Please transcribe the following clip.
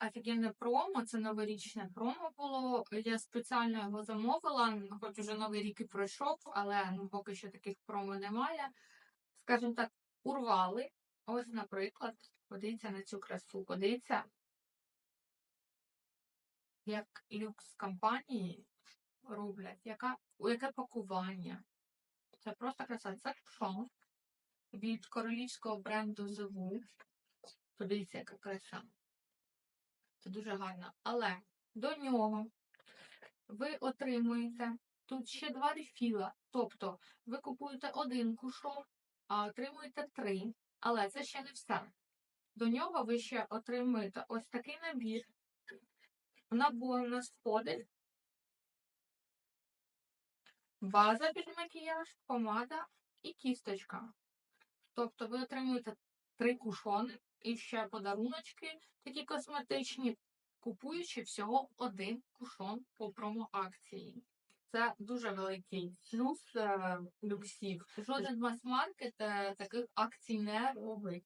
офігенне промо, це новорічне промо було. Я спеціально його замовила, хоч уже новий рік і пройшов, але ну, поки що таких промо немає. Скажімо так, урвали. Ось, наприклад, подивіться на цю красу, подивіться, як люкс компанії роблять, яка, яке пакування. Це просто краса. Це шов від королівського бренду The Wool. Подивіться, яка краса. Це дуже гарно. Але до нього ви отримуєте тут ще два рефіла. Тобто ви купуєте один кушон, а отримуєте три. Але це ще не все. До нього ви ще отримуєте ось такий набір. Набор у нас входить. База під макіяж, помада і кісточка. Тобто ви отримуєте три кушони і ще подаруночки такі косметичні, купуючи всього один кушон по промоакції. Це дуже великий плюс е, люксів. Жоден мас-маркет е, таких акцій не робить.